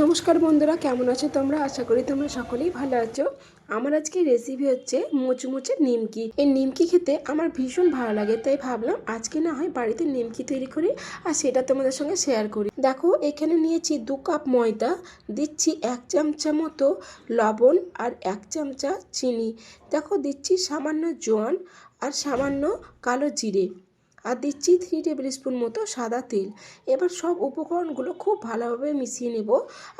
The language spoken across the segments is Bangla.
নমস্কার বন্ধুরা, কেমন আছো তোমরা? আশা করি তোমরা সকলেই ভালো আছো। আমার আজকে রেসিপি হচ্ছে মুচমুচে নিমকি। এই নিমকি খেতে আমার ভীষণ ভালো লাগে, তাই ভাবলাম আজকে না হয় বাড়িতে নিমকি তৈরি করি আর সেটা তোমাদের সঙ্গে শেয়ার করি। দেখো, এখানে নিয়েছি দু কাপ ময়দা, দিচ্ছি এক চামচা মতো লবণ আর এক চামচা চিনি। দেখো, দিচ্ছি সামান্য জোয়ান আর সামান্য কালো জিরে। আর দিচ্ছি থ্রি টেবিল স্পুন মতো সাদা তেল। এবার সব উপকরণগুলো খুব ভালোভাবে মিশিয়ে নেব।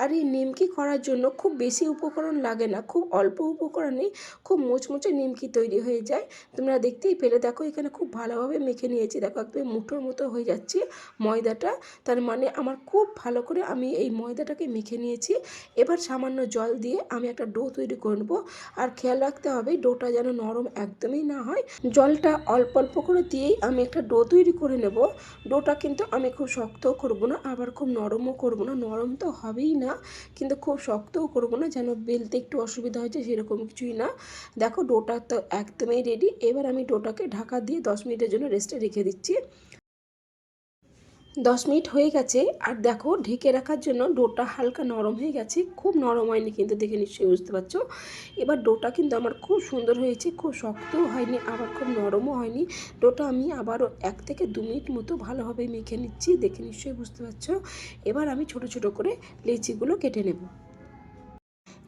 আর এই নিমকি করার জন্য খুব বেশি উপকরণ লাগে না, খুব অল্প উপকরণে খুব মুচমুচে নিমকি তৈরি হয়ে যায়। তোমরা দেখতেই পেলে, দেখো এখানে খুব ভালোভাবে মেখে নিয়েছি। দেখো একদম মুঠোর মতো হয়ে যাচ্ছে ময়দাটা। তার মানে আমার খুব ভালো করে আমি এই ময়দাটাকে মেখে নিয়েছি। এবার সামান্য জল দিয়ে আমি একটা ডো তৈরি করে নেব আর খেয়াল রাখতে হবে, ডোটা যেন নরম একদমই না হয়। জলটা অল্প অল্প করে দিয়েই আমি একটা ডো তৈরি করে নেব। ডোটা কিন্তু আমি খুব শক্তও করব না, আবার খুব নরমও করব না। নরম তো হবেই না, কিন্তু খুব শক্তও করব না, যেন বেলতে একটু অসুবিধা হয়েছে সেরকম কিছুই না। দেখো, ডোটা তো একদমই রেডি এবার আমি ডোটাকে ঢাকা দিয়ে দশ মিনিটের জন্য রেস্টে রেখে দিচ্ছি। দশ মিনিট হয়ে গেছে, আর দেখো ঢেকে রাখার জন্য ডোটা হালকা নরম হয়ে গেছে, খুব নরম হয়নি কিন্তু দেখে নিশ্চয়ই বুঝতে পারছ। এবার ডোটা কিন্তু আমার খুব সুন্দর হয়েছে, খুব শক্তও হয়নি, আবার খুব নরমও হয়নি। ডোটা আমি আবারও এক থেকে দু মিনিট মতো ভালোভাবে মেখে নিচ্ছি, দেখে নিশ্চয়ই বুঝতে পারছ। এবার আমি ছোট ছোট করে লেচিগুলো কেটে নেব।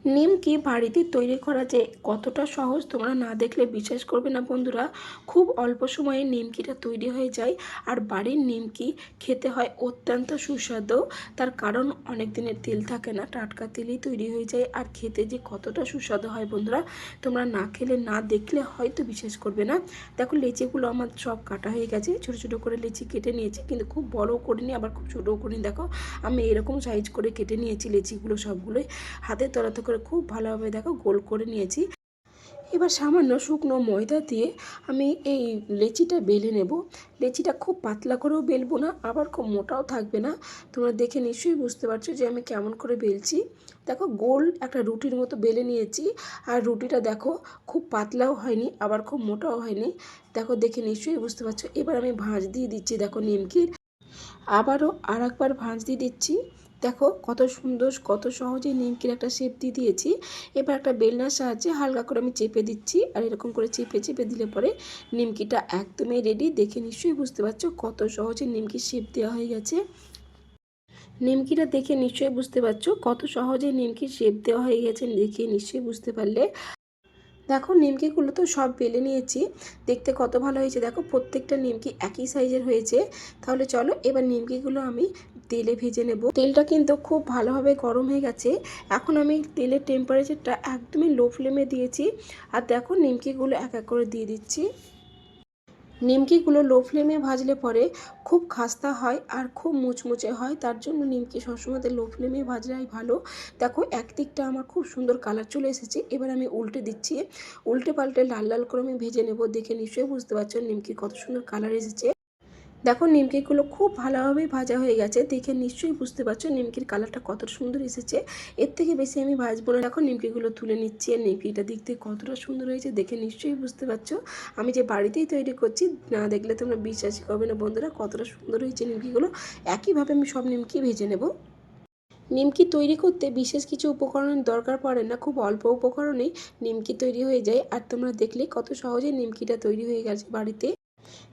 নিমকি বাড়িতে তৈরি করা যে কতটা সহজ তোমরা না দেখলে বিশ্বাস করবে না বন্ধুরা। খুব অল্প সময়ে নিমকিটা তৈরি হয়ে যায় আর বাড়ির নিমকি খেতে হয় অত্যন্ত সুস্বাদু। তার কারণ অনেক দিনের তেল থাকে না, টাটকা তেলেই তৈরি হয়ে যায় আর খেতে যে কতটা সুস্বাদু হয় বন্ধুরা, তোমরা না খেলে না দেখলে হয়তো বিশ্বাস করবে না। দেখো লেচিগুলো আমার সব কাটা হয়ে গেছে, ছোটো ছোটো করে লেচি কেটে নিয়েছি কিন্তু খুব বড়ও করিনি, আবার খুব ছোটও করিনি। দেখো আমি এরকম সাইজ করে কেটে নিয়েছি লেচিগুলো সবগুলোই। হাতের তলাতে করে খুব ভালোভাবে দেখো গোল করে নিয়েছি। এবার সামান্য শুকনো ময়দা দিয়ে আমি এই লেচিটা বেলে নেব। লেচিটা খুব পাতলা করেও বেলবো না, আবার খুব মোটাও থাকবে না। তোমরা দেখে নিশ্চয়ই বুঝতে পারছ যে আমি কেমন করে বেলছি। দেখো গোল একটা রুটির মতো বেলে নিয়েছি, আর রুটিটা দেখো খুব পাতলাও হয়নি, আবার খুব মোটাও হয়নি। দেখো দেখে নিশ্চয়ই বুঝতে পারছ। এবার আমি ভাঁজ দিয়ে দিচ্ছি, দেখো নিমকির। আবারও আর একবার ভাঁজ দিয়ে দিচ্ছি। দেখো কত সুন্দর, কত সহজে নিমকির একটা শেপ দিয়ে দিয়েছি। এবার একটা বেলনার সাহায্যে হালকা করে আমি চেপে দিচ্ছি আর এরকম করে চেপে চেপে দিলে পরে নিমকিটা একদমই রেডি দেখে নিশ্চয়ই বুঝতে পারছ কত সহজে নিমকির শেপ দেওয়া হয়ে গেছে। নিমকিটা দেখে নিশ্চয়ই বুঝতে পারছ কত সহজে নিমকির শেপ দেওয়া হয়ে গেছে। দেখে নিশ্চয়ই বুঝতে পারলে দেখো নিমকিগুলো তো সব বেলে নিয়েছি। দেখতে কত ভালো হয়েছে। দেখো প্রত্যেকটা নিমকি একই সাইজের হয়েছে। তাহলে চলো এবার নিমকিগুলো আমি তেলে ভেজে নেব। তেলটা কিন্তু খুব ভালোভাবে গরম হয়ে গেছে। এখন আমি তেলের টেম্পারেচারটা একদমই লো ফ্লেমে দিয়েছি। আর দেখো নিমকিগুলো এক এক করে দিয়ে দিচ্ছি। নিমকিগুলো লো ফ্লেমে ভাজলে পরে খুব খাস্তা হয় আর খুব মুচমুচে হয়, তার জন্য নিমকি সবসময় লো ফ্লেমে ভাজলেই ভালো। দেখো একদিকটা আমার খুব সুন্দর কালার চলে এসেছে, এবার আমি উল্টে দিচ্ছি। উল্টে পাল্টে লাল লাল করে আমি ভেজে নেব, দেখে নিশ্চয়ই বুঝতে পারছ নিমকি কত সুন্দর কালার এসেছে। দেখো নিমকিগুলো খুব ভালোভাবেই ভাজা হয়ে গেছে। দেখে নিশ্চয়ই বুঝতে পারছ নিমকির কালারটা কত সুন্দর এসেছে। এর থেকে বেশি আমি ভাজবো না। দেখো নিমকিগুলো তুলে নিচ্ছি আর নিমকিটা দেখতে কতটা সুন্দর হয়েছে। দেখে নিশ্চয়ই বুঝতে পারছ। আমি যে বাড়িতেই তৈরি করছি, না দেখলে তোমরা বিশ্বাসই করবে না বন্ধুরা, কতটা সুন্দর হয়েছে নিমকিগুলো একইভাবে আমি সব নিমকি ভেজে নেব। নিমকি তৈরি করতে বিশেষ কিছু উপকরণের দরকার পড়ে না, খুব অল্প উপকরণেই নিমকি তৈরি হয়ে যায়। আর তোমরা দেখলে কত সহজে নিমকিটা তৈরি হয়ে গেছে বাড়িতে।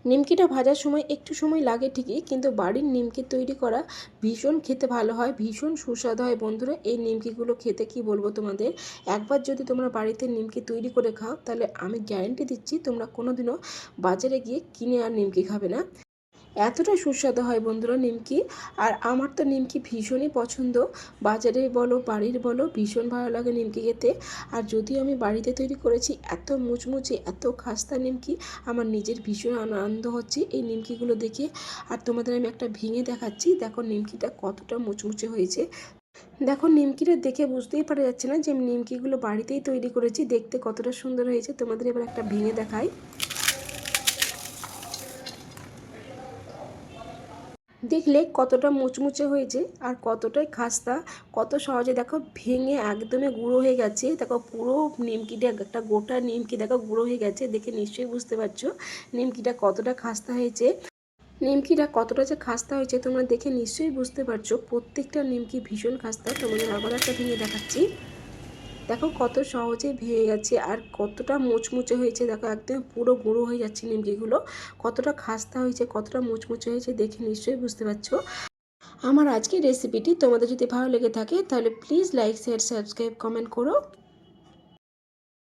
নিমকিটা ভাজার সময় একটু সময় লাগে ঠিকই, কিন্তু বাড়ির নিমকি তৈরি করা ভীষণ খেতে ভালো হয়, ভীষণ সুস্বাদু হয়। বন্ধুরা, এই নিমকিগুলো খেতে কি বলব তোমাদের? একবার যদি তোমরা বাড়িতে নিমকি তৈরি করে খাও, তাহলে আমি গ্যারেন্টি দিচ্ছি তোমরা কোনোদিনও বাজারে গিয়ে কিনে আর নিমকি খাবে না। এতটা সুস্বাদু হয় বন্ধুরা নিমকি। আর আমার তো নিমকি ভীষণই পছন্দ। বাজারে বলো, বাড়ির বলো, ভীষণ ভালো লাগে নিমকি খেতে। আর যদিও আমি বাড়িতে তৈরি করেছি, এত মুচমুচে, এত খাস্তা নিমকি, আমার নিজের ভীষণ আনন্দ হচ্ছে এই নিমকিগুলো দেখে। আর তোমাদের আমি একটা ভেঙে দেখাচ্ছি, দেখো নিমকিটা কতটা মুচমুচে হয়েছে। দেখো নিমকিটা দেখে বুঝতেই পারা যাচ্ছে না যে নিমকিগুলো বাড়িতেই তৈরি করেছি, দেখতে কতটা সুন্দর হয়েছে। তোমাদের এবার একটা ভেঙে দেখাই। দেখলে কতটা মুচমুচে হয়েছে আর কতটাই খাস্তা, কত সহজে দেখো ভেঙে একদমই গুঁড়ো হয়ে গেছে। দেখো পুরো নিমকিটা একটা গোটা নিমকি দেখো গুঁড়ো হয়ে গেছে, দেখে নিশ্চয়ই বুঝতে পারছ নিমকিটা কতটা খাস্তা হয়েছে। নিমকিটা কতটা যে খাস্তা হয়েছে তোমরা দেখে নিশ্চয়ই বুঝতে পারছ। প্রত্যেকটা নিমকি ভীষণ খাস্তা, তোমাদের আবার একটা ভেঙে দেখাচ্ছি। দেখো কত সহজে ভেঙে গেছে আর কতটা মুচমুচে হয়েছে, দেখো একদম পুরো গুঁড়ো হয়ে যাচ্ছে নিমকিগুলো। কতটা খাস্তা হয়েছে, কতটা মুচমুচে হয়েছে দেখে নিশ্চয়ই বুঝতে পারছ। আমার আজকের রেসিপিটি তোমাদের যদি ভালো লেগে থাকে তাহলে please like share subscribe comment করো।